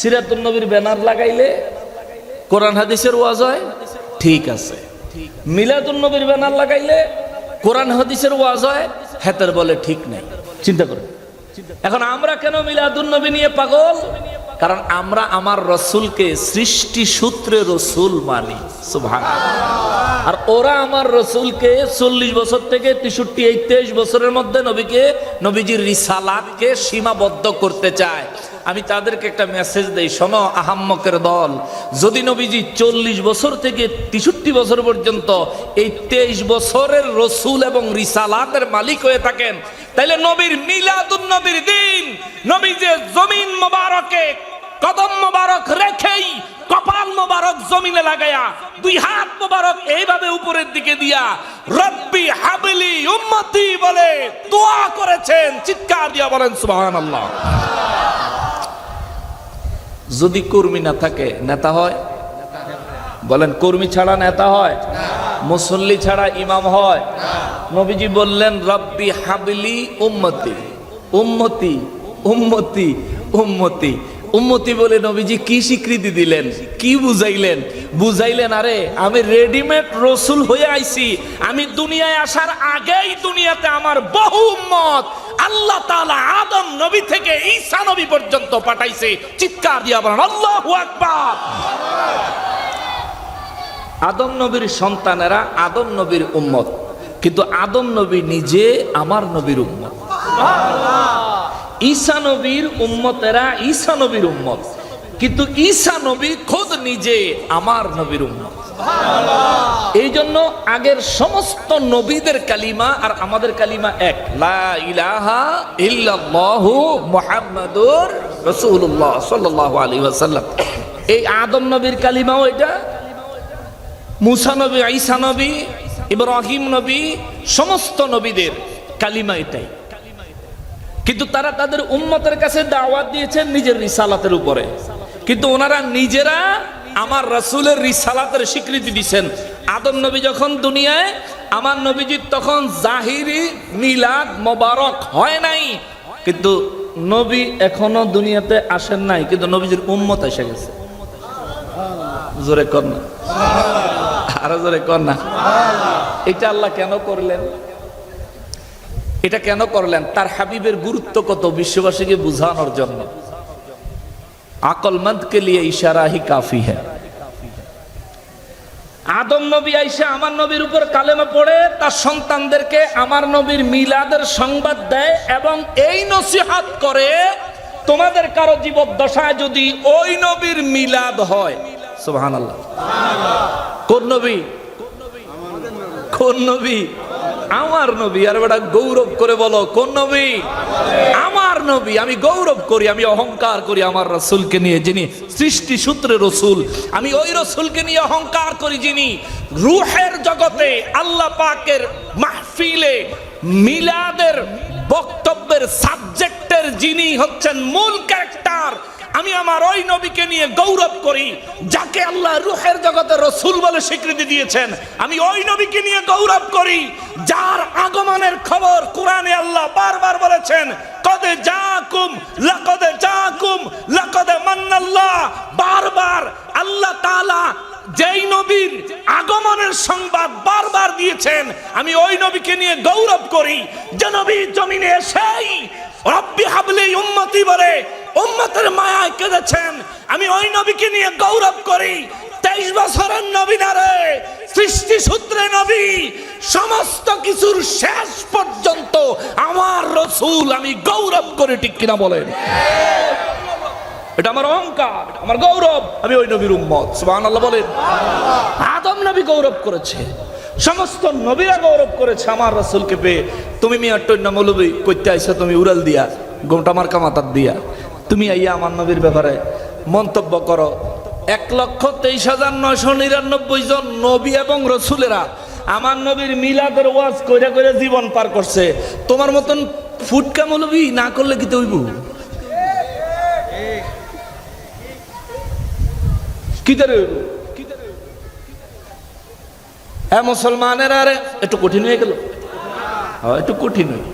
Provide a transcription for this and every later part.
সিরাতুল নবীর ব্যানার লাগাইলে কোরআন হাদিসের ওয়াজ হয়? ঠিক আছে। মিলাদুল নবীর ব্যানার লাগাইলে কোরআন হাদিসের ওয়াজ হয়? হেতের বলে ঠিক নাই। চিন্তা করুন। এখন আমরা কেন মিলাদুল নবী নিয়ে পাগল? কারণ আমরা আমার রসুলকে সৃষ্টি সূত্রে রসুল মানি। আর ওরা আমার রসুলকে চল্লিশ বছর থেকে তেষট্টি এই তেইশ বছরের মধ্যে নবীকে, নবীজির রিসালাতকে সীমাবদ্ধ করতে চায়। আমি তাদেরকে একটা মেসেজ দেই, শোনো আহাম্মকের দল, যদি নবীজি চল্লিশ বছর থেকে তেষট্টি বছর পর্যন্ত এই তেইশ বছরের রসুল এবং রিসালাতের মালিক হয়ে থাকেন, তাইলে নবীর মিলাদুন নবীর দিন নবী যে জমিন মোবারকে, কদম মোবারক রেখেই, কপাল মোবারক জমিনে লাগায়া, দুই হাত মোবারক এইভাবে উপরের দিকে দিয়া, রব্বি হাবলি উম্মতি বলে দোয়া করেছেন, চিৎকার দিয়া বলেন, সুবহানাল্লাহ। যদি কর্মী না থাকে, নেতা হয়? বলেন, কর্মী ছাড়া নেতা হয়? মুসল্লি ছাড়া ইমাম হয়? নবীজি বললেন, রব্বি হাবলি উম্মতি। উম্মতি উম্মতি উম্মতি। উম্মতি বলে নবীজি কি স্বীকৃতি দিলেন? কি বুঝাইলেন? বুঝাইলেন, আরে, আমি রেডিমেড রসুল হয়ে আইছি। আমি দুনিয়ায় আসার আগেই দুনিয়াতে আমার বহু উম্মত আল্লাহ তাআলা আদম নবী থেকে ঈসা নবী পর্যন্ত পাঠাইছে। চিৎকার দিয়া বলেন আল্লাহু আকবার! আদম নবীর সন্তানেরা আদম নবীর উম্মত। কিন্তু আদম নবী নিজে আমার নবীর উম্মত। ঈসা নবীর উম্মতেরা ঈসা নবীর উম্মত। কিন্তু ঈসা নবী খোদ নিজে আমার নবীর এই জন্য আগের সমস্ত নবীদের কালিমা আর আমাদের কালিমা এক। লা এই আদম নবীর কালিমাও এটা। মুসা নবী, ঈসা নবী, ইব্রাহিম নবী, সমস্ত নবীদের কালিমা এটাই। কিন্তু তারা তাদের উম্মতের কাছে দাওয়াত দিয়েছেন নিজের রিসালাতের উপরে। কিন্তু ওনারা নিজেরা আমার রাসূলের রিসালাতের স্বীকৃতি দিচ্ছেন আদম নবী যখন দুনিয়ায়, আমার নবীজির তখন জাহিরি মিলাদ মোবারক হয় নাই। কিন্তু নবী এখনও দুনিয়াতে আসেন নাই, কিন্তু নবীজির উম্মত এসে গেছে। জোরে কর না। আরও জোরে কর না। এটা আল্লাহ কেন করলেন? এটা কেন করলেন? তার হাবিবের গুরুত্ব কত, বিশ্ববাসীকে বুঝানোর জন্য। আকলমন্দ কে লিয়ে ইশারা হি কাফি হ্যাঁ আদম নবী আইসা আমার নবীর উপর কালেমা পড়ে, তার সন্তানদেরকে আমার নবীর মিলাদের সংবাদ দেয় এবং এই নসিহাত করে, তোমাদের কারও জীবদ্দশায় যদি ওই নবীর মিলাদ হয়, সুবহানাল্লাহ। কোন নবী? কোন নবী? আমার নবী, আর বেটা গৌরব করে বলো, কোন নবী? আমার নবী, আমি গৌরব করি, আমি অহংকার করি আমার রসুলকে নিয়ে, যিনি সৃষ্টি সূত্রে রসুল, আমি ওই রসুলকে নিয়ে অহংকার করি যিনি রুহের জগতে, আল্লাহ পাকের মাহফিলে, মিলাদের বক্তব্যের সাবজেক্টের যিনি হচ্ছেন মূল ক্যারেক্টার আমি আমার ওই নবীকে নিয়ে গৌরব করি, যাকে আল্লাহ রুহের জগতে রসুল বলে স্বীকৃতি দিয়েছেন। আমি ওই নবীকে নিয়ে গৌরব করি, যার আগমনের খবর কোরআনে আল্লাহ বারবার বলেছেন, কদে জাকুম, লাকদে জাকুম, লাকদে মান্নাল্লাহ। বারবার আল্লাহ তাআলা যেই নবীর আগমনের সংবাদ বারবার দিয়েছেন, আমি ওই নবীকে নিয়ে গৌরব করি। যে নবী জমিনে এসেই, রব্বি হাবলি উম্মতি বলে উম্মতের মায়ায় কেঁদেছেন। আমি ওই নবীকে নিয়ে গৌরব করি। তেইশ বছরের নবী না সৃষ্টি সূত্রে নবী। সমস্ত কিছুর শেষ পর্যন্ত আমার রসুল আমি গৌরব করে, ঠিক কিনা বলেন? এটা আমার অহংকার আমার গৌরব, আমি ওই নবীর উম্মত, সুবহানাল্লাহ বলেন। আদম নবী গৌরব করেছে, সমস্ত নবীরা গৌরব করেছে, আমার রসুলকে পেয়ে। তুমি মিয়ার টৈন্য মৌলবী কইতে আইছো, তুমি উড়াল দিয়া, গোমটা মার্কা মাথার দিয়া। তুমি আইয়া আমার নবীর ব্যাপারে মন্তব্য করো। এক লক্ষ তেইশ হাজার নয়শো নিরানব্বই জন নবী এবং রসুলেরা আমার নবীর মিলাদের ওয়াজ কইরা করে জীবন পার করছে। তোমার মতন ফুটকা মৌলবী না করলে কি তৈব? কি হ্যাঁ মুসলমানের আরে একটু কঠিন হয়ে গেল। হ্যাঁ, একটু কঠিন হয়ে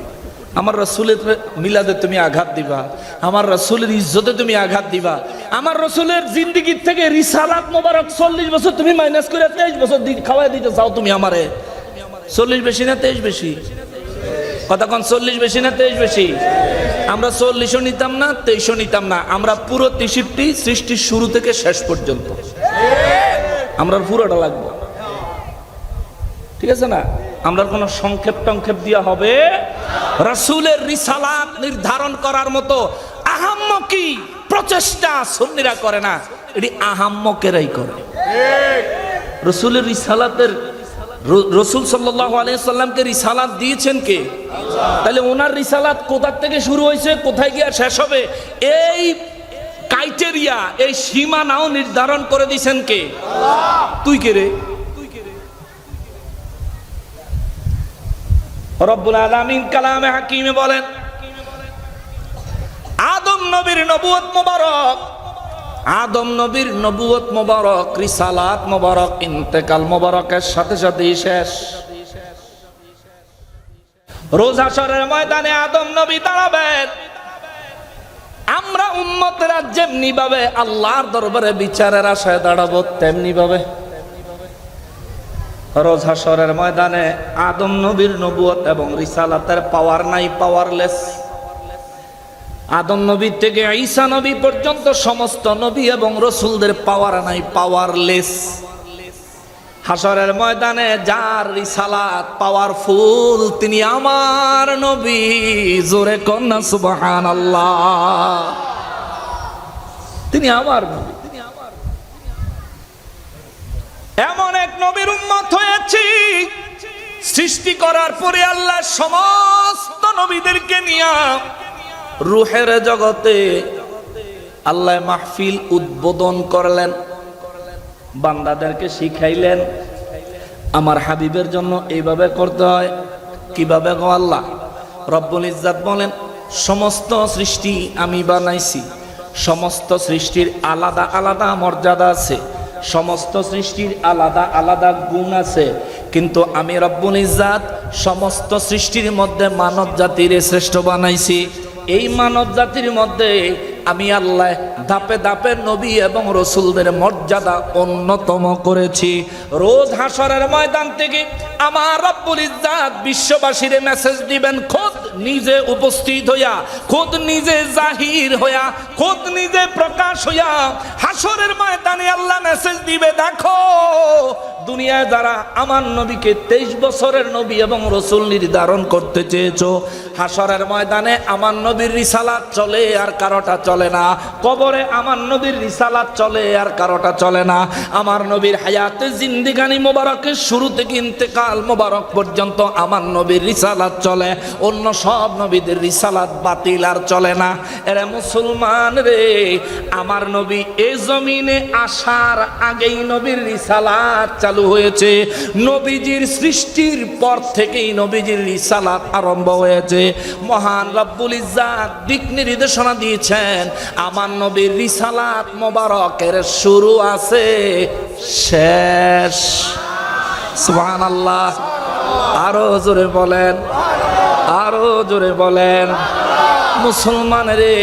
আমার রসুলের মিলাদে তুমি আঘাত দিবা, আমার রসুলের ইজ্জতে তুমি আঘাত দিবা, আমার রসুলের জিন্দিগির থেকে রিসালাত মোবারক চল্লিশ বছর তুমি মাইনাস করে তেইশ বছর খাওয়াই দিতে চাও তুমি আমারে। চল্লিশ বেশি না তেইশ বেশি? কতক্ষণ চল্লিশ বেশি না তেইশ বেশি? আমরা চল্লিশও নিতাম না, তেইশও নিতাম না, আমরা পুরো তেষট্টি সৃষ্টির শুরু থেকে শেষ পর্যন্ত। আমরা পুরোটা লাগবো। ঠিক আছে না? আমরা কোনো সংক্ষেপ টংক্ষেপ দিয়া হবে রাসূলের রিসালাত নির্ধারণ করার মতো আহাম্মকি প্রচেষ্টা সুন্নিরা করে না, এটি আহাম্মকেরাই করে। রসুলের রিসালাতের রসুল আলাইসাল্লামকে রিসালাত দিয়েছেন কে? তাহলে ওনার রিসালাত কোথার থেকে শুরু হয়েছে, কোথায় গিয়ে শেষ হবে? এই ক্রাইটেরিয়া, এই সীমানাও নির্ধারণ করে দিয়েছেন কে? তুই কে রে? রব্বুল আলামিন কালামে হাকিমে বলেন, আদম নবীর নবুয়ত মোবারক, আদম নবীর নবুয়ত মোবারক, রিসালাত মোবারক, ইন্তেকাল মোবারকের সাথে সাথেই শেষ। রোজ হাসরের ময়দানে আদম নবী দাঁড়াবেন। আমরা উম্মতেরা যেমনি ভাবে আল্লাহর দরবারে বিচারের আশায় দাঁড়াবো তেমনি ভাবে রোজ হাসরের ময়দানে আদম নবীর নবুয়ত এবং রিসালাতের পাওয়ার নাই পাওয়ারলেস আদম নবী থেকে ঈসা নবী পর্যন্ত সমস্ত নবী এবং রসুলদের পাওয়ার নাই পাওয়ারলেস হাসরের ময়দানে যার রিসালাত পাওয়ারফুল তিনি আমার নবী। জোরে কন্যা সুবহান আল্লাহ তিনি আমার নবী। এমন এক নবীর উম্মত হয়েছি, সৃষ্টি করার পরে আল্লাহ সমস্ত নবীদেরকে নিয়ে রুহের জগতে আল্লাহ মাহফিল উদ্বোধন করলেন, বান্দাদেরকে শিখাইলেন, আমার হাবিবের জন্য এইভাবে করতে হয়, কীভাবে গো আল্লাহ? রব্বুল ইজ্জাত বলেন, সমস্ত সৃষ্টি আমি বানাইছি, সমস্ত সৃষ্টির আলাদা আলাদা মর্যাদা আছে। সমস্ত সৃষ্টির আলাদা আলাদা গুণ আছে। কিন্তু আমি রব্বুল ইজ্জাত সমস্ত সৃষ্টির মধ্যে মানব জাতির শ্রেষ্ঠ বানাইছি। এই মানব জাতির মধ্যে আমি আল্লাহ ধাপে ধাপে নবী এবং রসুলদের মর্যাদা অন্যতম করেছি। রোজ হাসরের ময়দান থেকে আমার রব্বুল ইজ্জাত বিশ্ববাসীর মেসেজ দিবেন, খোদ নিজে উপস্থিত হইয়া, খোদ নিজে জাহির হইয়া, খোদ নিজে প্রকাশ হইয়া, হাসরের ময়দানে আল্লাহ মেসেজ দিবে, দেখো দুনিয়ায় যারা আমার নবীকে তেইশ বছরের নবী এবং রসুল নির্ধারণ করতে চেয়েছো হাসরের ময়দানে আমার নবীর রিসালাত চলে আর কারোটা চলে না। কবরে আমার নবীর রিসালাত চলে আর কারোটা চলে না। আমার নবীর হায়াতে জিন্দিগানি মোবারকের শুরু থেকে ইন্তেকাল মোবারক পর্যন্ত আমার নবীর রিসালাত চলে? অন্য সব নবীদের রিসালাত বাতিল আর চলে না। এরা মুসলমান রে, আমার নবী এ জমিনে আসার আগেই নবীর রিসালাত চালু হয়েছে। নবীজির সৃষ্টির পর থেকেই নবীজির রিসালাত আরম্ভ হয়েছে। মহান রব্বুল ইজ্জাত দিক নির্দেশনা দিয়েছেন, আমার নবীর রিসালাত মোবারকের শুরু আছে, শেষ। সুবহানাল্লাহ। আরও জোরে বলেন, আরও জোরে বলেন। মুসলমান রে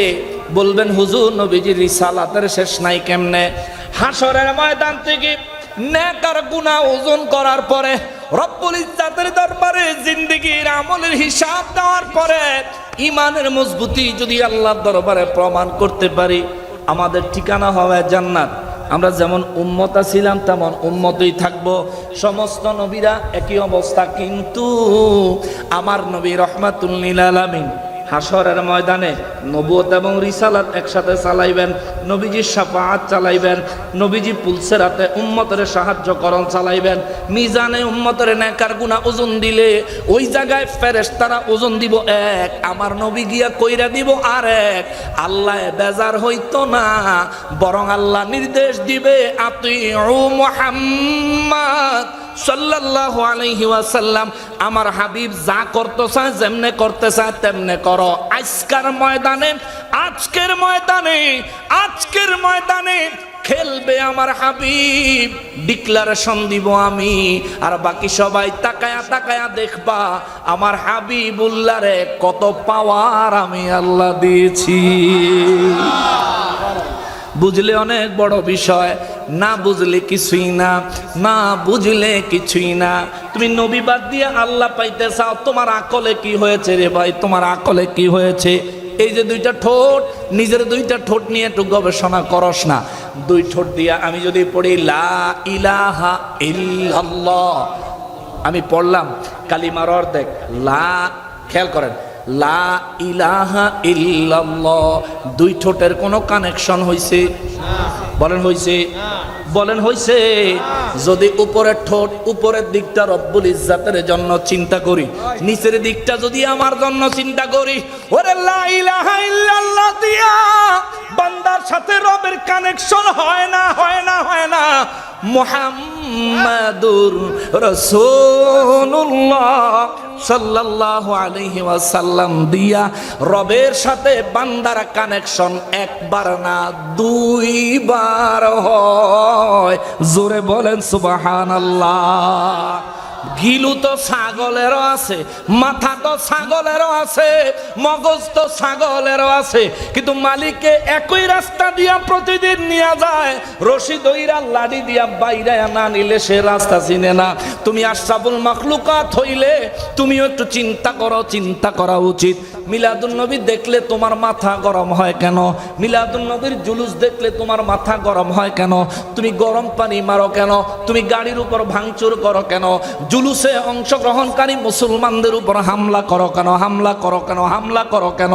বলবেন, হুজুর, নবীজির রিসালাতের শেষ নাই কেমনে? হাসরের ময়দান থেকে নেকার গুনাহ ওজন করার পরে রব্বুল ইজ্জাতের দরবারে জিন্দেগির আমলের হিসাব দেওয়ার পরে ইমানের মজবুতি যদি আল্লাহর দরবারে প্রমাণ করতে পারি, আমাদের ঠিকানা হবে জান্নাত। আমরা যেমন উম্মতা ছিলাম তেমন উম্মতই থাকব। সমস্ত নবীরা একই অবস্থা, কিন্তু আমার নবী রহমাতুল্লিল আলামিন হাসরের ময়দানে নবুয়ত এবং রিসালাত একসাথে চালাইবেন নবীজির সাফাত চালাইবেন, নবীজি পুলসের হাতে উম্মতের সাহায্য করণ চালাইবেন, মিজানে উম্মতের নেকার গুণা ওজন দিলে ওই জায়গায় ফেরেস তারা ওজন দিব এক, আমার নবী গিয়া কইরা দিব আর এক আল্লাহ বেজার হইতো না, বরং আল্লাহ নির্দেশ দিবে আতি মোহাম্মদ। সাল্লাল্লাহু আলাইহি ওয়াসাল্লাম, আমার হাবিব যা করতে চায় যেমনে করতে চায় তেমনে করো। আজকের ময়দানে আজকের ময়দানে আজকের ময়দানে খেলবে আমার হাবিব। ডিক্লারেশন দিব আমি। আর বাকি সবাই তাকায়া তাকায়া দেখবা, আমার হাবিবুল্লাহরে কত পাওয়ার আমি আল্লাহ দিয়েছি। বুঝলে অনেক বড় বিষয়, না বুঝলে কিছুই না না বুঝলে কিছুই না। তুমি নবী বাদ দিয়ে আল্লাহ পাইতে চাও, তোমার আকলে কি হয়েছে রে ভাই? তোমার আকলে কি হয়েছে? এই যে দুইটা ঠোঁট, নিজের দুইটা ঠোঁট নিয়ে একটু গবেষণা করস না। দুই ঠোঁট দিয়া আমি যদি পড়ি, লা ইলাহা ইল্লাল্লাহ, আমি পড়লাম, কালিমার অর্ধেক, লা, খেয়াল করেন লা ইলাহা ইল্লাল্লাহ। দুই ঠোঁটের কোনো কানেকশন হইছে? বলেন হইছে। বলেন হইছে। যদি উপরের ঠোঁট উপরের দিকটা রব্বুল ইজ্জাতের জন্য চিন্তা করি, নিচের দিকটা যদি আমার জন্য চিন্তা করি, ওরে লা ইলাহা ইল্লাল্লাহ দিয়া, বান্দার সাথে রবের কানেকশন হয় না হয় না। হয় না মুহাম্মাদুর রাসূলুল্লাহ সাল্লাল্লাহু আলাইহি ওয়াসাল্লাম দিয়া রবের সাথে বান্দার কানেকশন একবার না দুইবার হয়। জোরে বলেন সুবহানাল্লাহ। গিলু তো ছাগলেরও আছে, মাথা তো ছাগলেরও আছে, মগজ তো ছাগলেরও আছে, কিন্তু মালিককে একই রাস্তা দিয়া প্রতিদিন নিয়ে যায়, রশি দইরা লাড়ি দিয়া বাইরে না নিলে সে রাস্তা চিনে না। তুমি আশরাফুল মাখলুকাত হইলে তুমিও একটু চিন্তা করো, চিন্তা করা উচিত। মিলাদুন নবী দেখলে তোমার মাথা গরম হয় কেন? মিলাদুন নবীর জুলুস দেখলে তোমার মাথা গরম হয় কেন? তুমি গরম পানি মারো কেন? তুমি গাড়ির উপর ভাঙচুর করো কেন? জুলুসে অংশগ্রহণকারী মুসলমানদের উপর হামলা করো কেন, হামলা করো কেন, হামলা করো কেন?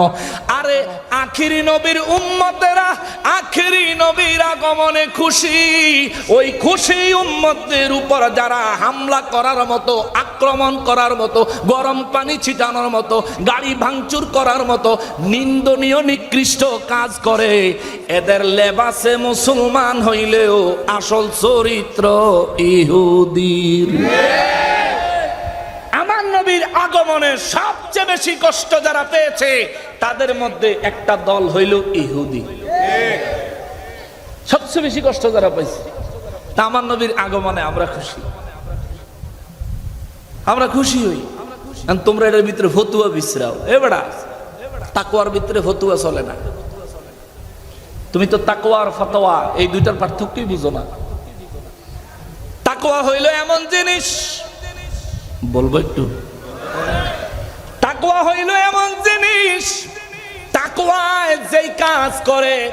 আরে আখিরি নবীর উম্মতেরা, আখিরি নবীর আগমনে খুশি। ওই খুশি উম্মতদের উপর যারা হামলা করার মতো, আক্রমণ করার মতো, গরম পানি ছিটানোর মতো, গাড়ি ভাঙচুর করার মতো নিন্দনীয়, নিকৃষ্ট কাজ করে, এদের লেবাসে মুসলমান হইলেও আসল চরিত্র ইহুদির। আগমনে সবচেয়ে বেশি কষ্ট যারা পেয়েছে, তাদের মধ্যে একটা দল হইল ইহুদি। সবচেয়ে বেশি কষ্ট যারা পাইছে, তা আমার নবীর আগমনে আমরা খুশি। আমরা খুশি হই। তোমরা এটার ভিতরে ফতুয়া বিশ্রাও। এ তাকুয়ার ভিতরে ফতুয়া চলে না। তুমি তো তাকুয়া আর ফতোয়া, এই দুইটার পার্থক্যই বুঝো না। তাকুয়া হইল এমন জিনিস, বলব একটু তাকুয়া হইল এমন জিনিস তাকুয়ায় যেই কাজ করে,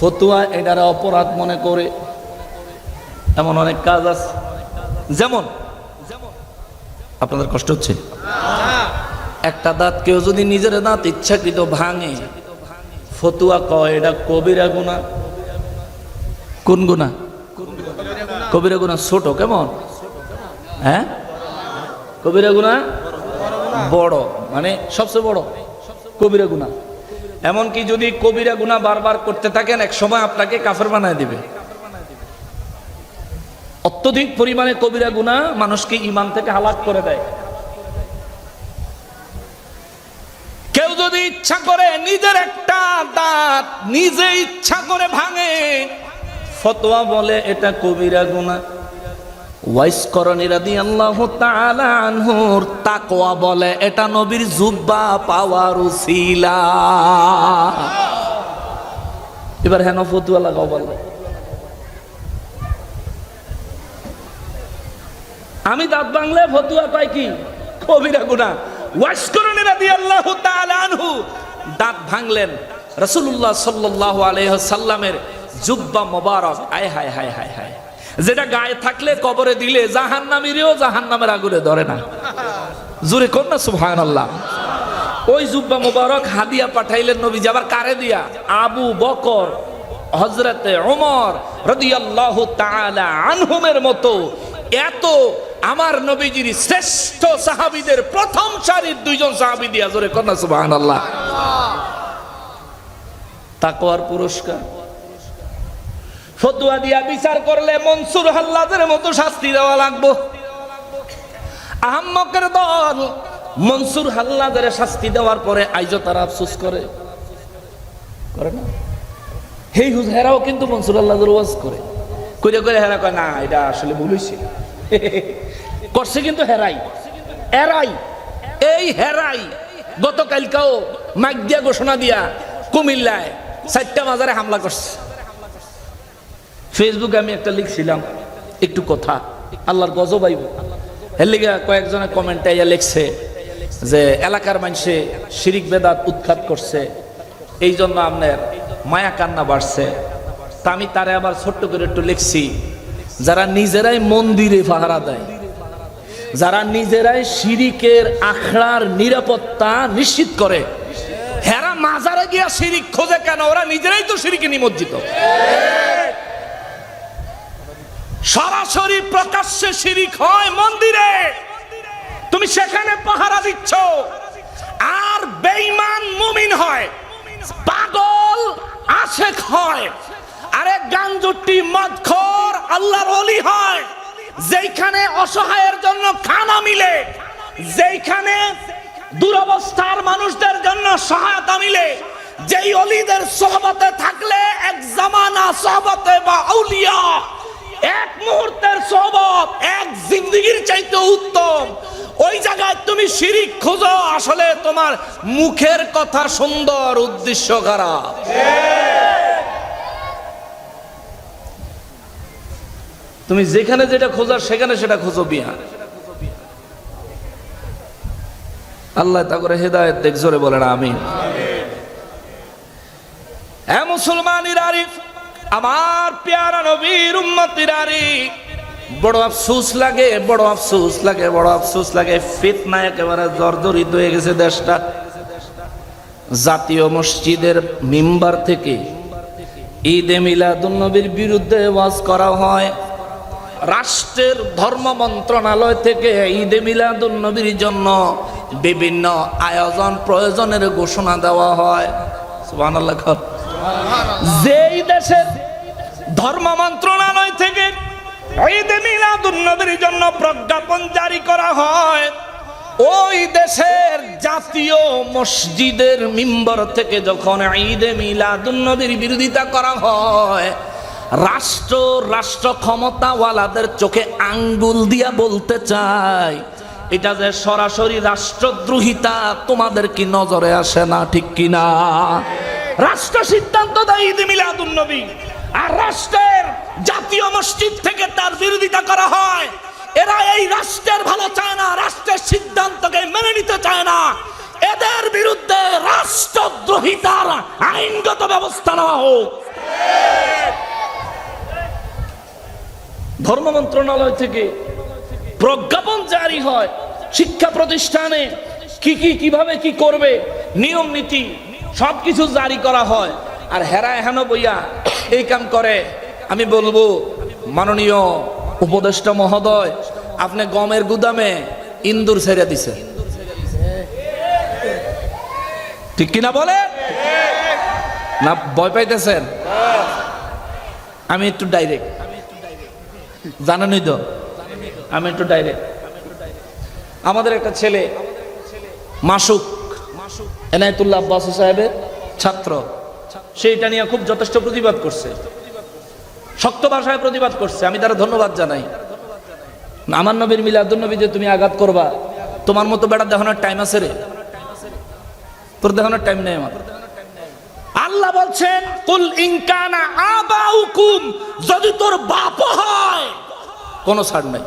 ফতুয়া এটার অপরাধ মনে করে। এমন অনেক কাজ আছে। যেমন, আপনাদের কষ্ট হচ্ছে? একটা দাঁত কেউ যদি নিজের দাঁত ইচ্ছাকৃত ভাঙে, ফতুয়া কয়, এটা কবিরা গুণা। কোন গুণা। কবিরা গুণা ছোট, কেমন? হ্যাঁ? কবিরা গুণা বড় মানে সবচেয়ে বড় কবিরা গুণা। এমনকি যদি কবিরা গুণা বারবার করতে থাকেন, এক সময় আপনাকে কাফের বানায় দিবে। অত্যধিক পরিমাণে কবিরা গুণা মানুষকে ইমান থেকে হালাক করে দেয়। কেউ যদি ইচ্ছা করে নিজের একটা দাঁত নিজে ইচ্ছা করে ভাঙে, ফতোয়া বলে এটা কবিরা গুণা। তাকওয়া বলে, এটা নবীর জুব্বা পাওয়ার উসিলা। এবার হেন ফতুয়া লাগাও বলে। আমি দাঁত বাংলে ফতুয়া পাই কি? কবিরা দিয়ে আল্লাহ আনহু দাঁত ভাঙলেন রাসূলুল্লাহ সাল্লাল্লাহু আলাইহি সাল্লামের জুব্বা মোবারক। আয় হায় হায় হায় হায়। যেটা গায়ে থাকলে কবরে দিলে জাহান নামিরেও জাহান নামের আগুনে ধরে না। জোরে কর না সুহান আল্লাহ ওই জুব্বা মুবারক হাদিয়া পাঠাইলেন নবীজি, আবার কারে দিয়া? আবু বকর হজরতে ওমর রদিয়াল্লাহু তাআলা আনহুমের মতো এত আমার নবীজির শ্রেষ্ঠ সাহাবীদের প্রথম সারির দুইজন সাহাবী দিয়া, জোরে কর না, সুবহানাল্লাহ। তাকওয়ার পুরস্কার। ফতুয়া দিয়া বিচার করলে মনসুর হাল্লাদের মতো শাস্তি দেওয়া লাগবো। আহম্মকের দল মনসুর হাল্লাদের শাস্তি দেওয়ার পরে আইজো তারা আফসোস করে। করে না? হেই হেরাও কিন্তু মনসুর আল্লাহদের ওয়াজ করে। করে করে হেরা কয়, না, এটা আসলে ভুল হয়েছে করছে কিন্তু হেরাই। এরাই। এই হেরাই। গতকালকেও মাইক দিয়া ঘোষণা দিয়া কুমিল্লায় চারটা বাজারে হামলা করছে। ফেসবুকে আমি একটা লিখছিলাম, একটু কথা। আল্লাহর গজব আইব। এর লিগে কয়েকজনে কমেন্টে ইয়া লিখছে যে, এলাকার মানুষে শিরিক বেদাত উৎখাত করছে এই জন্য আপনার মায়া কান্না বাড়ছে। তা আমি তারে আবার ছোট্ট করে একটু লিখছি, যারা নিজেরাই মন্দিরে পাহারা দেয়, যারা নিজেরাই শিরিকের আখড়ার নিরাপত্তা নিশ্চিত করে, হেরা মাজারে গিয়া শিরিক খোঁজে কেন? ওরা নিজেরাই তো শিরিকে নিমজ্জিত। সরাসরি প্রকাশ্যে শিরিক হয় মন্দিরে। তুমি সেখানে পাহারা দিচ্ছ। আর বেঈমান মুমিন হয়। পাগল আশেক হয়। আরে গাঞ্জুটি মদখোর, আল্লাহর ওলি হয়। যেইখানে অসহায়ের জন্য খানা মিলে। যেইখানে দুরবস্থার মানুষদের জন্য সহায়তা মিলে। যেই অলিদের সহবতে থাকলে এক জামানা সহবতে বা আউলিয়া এক মুহূর্তের সহবত এক জিন্দগির চাইতে উত্তম। ওই জায়গায় তুমি শিরিক খোঁজো, আসলে তোমার মুখের কথা সুন্দর উদ্দেশ্য খারাপ। তুমি যেখানে যেটা খোঁজার সেখানে সেটা খোঁজো বিহার। আল্লাহ তা করে হেদায়ত দেখ, জোরে বলেন আমি এ মুসলমানির আরিফ আমার পেয়ারা নবীর উম্মতির আরিফ বড় আফসোস লাগে, বড় আফসোস লাগে, বড় আফসোস লাগে। ফিতনা একেবারে জর্জরিত হয়ে গেছে দেশটা। জাতীয় মসজিদের মিম্বার থেকে ঈদে মিলাদুন নবীর বিরুদ্ধে ওয়াজ করা হয়। রাষ্ট্রের ধর্ম মন্ত্রণালয় থেকে ঈদে মিলাদুন নবীর জন্য বিভিন্ন আয়োজন, প্রয়োজনের ঘোষণা দেওয়া হয়। যেই দেশের ধর্ম মন্ত্রণালয় থেকে ঈদে মিলাদুন নবীর জন্য প্রজ্ঞাপন জারি করা হয়। ওই দেশের জাতীয় মসজিদের মিম্বর থেকে যখন ঈদে মিলাদুন নবীর বিরোধিতা করা হয়, রাষ্ট্র রাষ্ট্র ক্ষমতাওয়ালাদের চোখে আঙ্গুল দিয়া বলতে চায়, এটা যে সরাসরি রাষ্ট্রদ্রোহিতা তোমাদের কি নজরে আসে না ঠিক কিনা? রাষ্ট্র সিদ্ধান্ত দেয় ঈদ মিলাদুন নবী। আর রাষ্ট্রের জাতীয় মসজিদ থেকে তার বিরোধিতা করা হয়। এরা এই রাষ্ট্রের ভালো চায় না, রাষ্ট্রের সিদ্ধান্তকে মেনে নিতে চায় না। এদের বিরুদ্ধে রাষ্ট্রদ্রোহিতার আইনগত ব্যবস্থা নেওয়া হোক। ধর্ম মন্ত্রণালয় থেকে প্রজ্ঞাপন জারি হয় শিক্ষা প্রতিষ্ঠানে। কি কি, কীভাবে কি করবে? নিয়ম নীতি সবকিছু জারি করা হয়। আর হেরা হেন বইয়া এই কাম করে। আমি বলব, মাননীয় উপদেষ্টা মহোদয়, আপনি গমের গুদামে ইন্দুর ছেড়ে দিছে। ঠিক কিনা বলে না, ভয় পাইতেছেন? আমি একটু ডাইরেক্ট জানানই তো? আমি একটু ডাইরেক্ট আমাদের একটা ছেলে, মাসুক এনায়তুল্লাহ আব্বাস সাহেবের ছাত্র। সেইটা নিয়ে খুব যথেষ্ট প্রতিবাদ করছে। শক্ত ভাষায় প্রতিবাদ করছে। আমি তারা ধন্যবাদ জানাই। আমার নবীর মিলাদুল নবী যে তুমি আঘাত করবা, তোমার মতো বেড়া দেখানোর টাইম আছে রে। তোর দেখানোর টাইম নেই আমার। আল্লাহ বলছেন, কুল ইনকানা আবাউকুম যদি তোর বাপ হয়, কোন ছাড় নাই।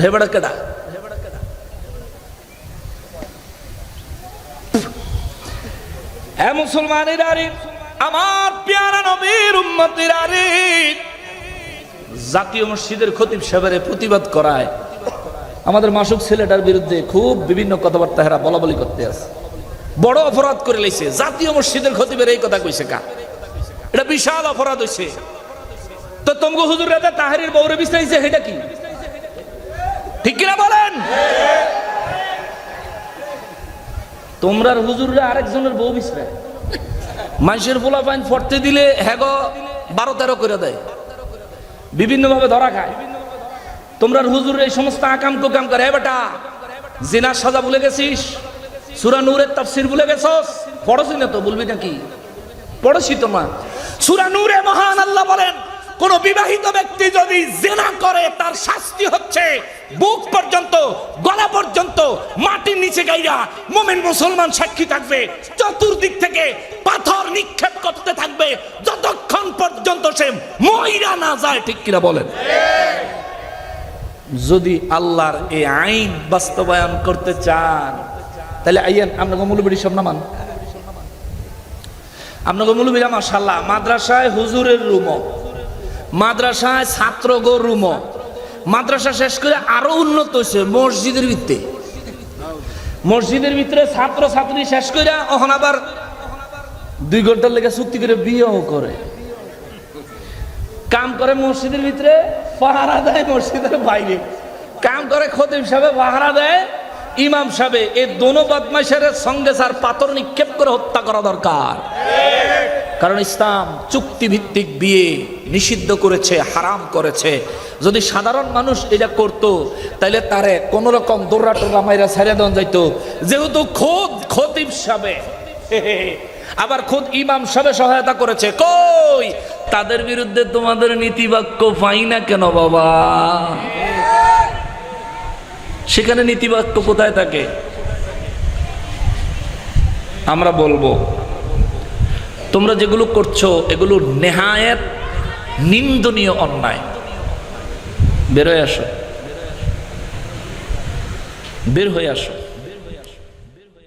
রে বেড়া কেডা? হ্যাঁ মুসলমানের আরে আমার পেয়ারা নবীর উম্মতের আরে জাতীয় মসজিদের খতিব সাহেবের প্রতিবাদ করায়। আমাদের মাসুক ছেলেটার বিরুদ্ধে খুব বিভিন্ন কথাবার্তা হেরা বলা বলি করতে আছে। বড় অপরাধ করে লাইছে। জাতীয় মসজিদের খতিবের এই কথা কইছে কা? এটা বিশাল অপরাধ হইছে। তো তমগো হুজুর রাজা তাহারির বউরে বিস্তারিছে সেটা কি? ঠিক কিনা বলেন? তোমরার হুজুররা আরেকজনের বউ বিছরায় মানুষের পোলা পাইন ফটতে দিলে হ্যাগ বারো তেরো করে দেয়। বিভিন্নভাবে ধরা খায়। তোমরার হুজুর এই সমস্ত আকাম কুকাম করে, "এ বেটা, জিনার সাজা ভুলে গেছিস? সুরা নূরের তাফসির ভুলে গেছস? পড়ছি না তো বলবি নাকি? পড়ছি তো মা। সুরা নূরে মহান আল্লাহ বলেন কোন বিবাহিত ব্যক্তি যদি জেনা করে, তার শাস্তি হচ্ছে বুক পর্যন্ত, গলা পর্যন্ত, মাটির নিচে গাইরা মোমেন মুসলমান সাক্ষী থাকবে, চতুর্দিক থেকে পাথর নিক্ষেপ করতে থাকবে, যতক্ষণ পর্যন্ত সে মহিলা না যায়, ঠিক কিনা বলেন? যদি আল্লাহর এই আইন বাস্তবায়ন করতে চান, তাহলে আইয়েন, আপনাকে মূলবিড়ি সব নামান। আপনাকে মূলবিরা মাসাল্লাহ মাদ্রাসায় হুজুরের রুম মাদ্রাসায় ছাত্র গো রুম মাদ্রাসা শেষ করে আরও উন্নত হয়েছে মসজিদের ভিত্তি। মসজিদের ভিতরে ছাত্র ছাত্রী শেষ করে ওখানে আবার দুই ঘণ্টার লেগে চুক্তি করে বিয়েও করে। কাম করে মসজিদের ভিতরে, পাহারা দেয় মসজিদের বাইরে। কাম করে খতিব সাহেব পাহারা দেয়, ইমাম সাহেব, এই দোনো বদমাইশের সঙ্গে স্যার পাথর নিক্ষেপ করে হত্যা করা দরকার। কারণ ইসলাম চুক্তিভিত্তিক বিয়ে নিষিদ্ধ করেছে, হারাম করেছে। যদি সাধারণ মানুষ এটা করত তাহলে তারে কোন রকম দৌড়া টোড়া মাইরা ছেড়ে দেওয়া যাইতো। যেহেতু খোদ খতিব সাবে আবার খোদ ইমাম সাবে সহায়তা করেছে। কই? তাদের বিরুদ্ধে তোমাদের নীতিবাক্য পাই না কেন বাবা? সেখানে নীতিবাক্য কোথায় থাকে? আমরা বলব। তোমরা যেগুলো করছ এগুলো নেহায়ের নিন্দনীয় অন্যায়। বেরোয় আসো। বের হয়ে আসো।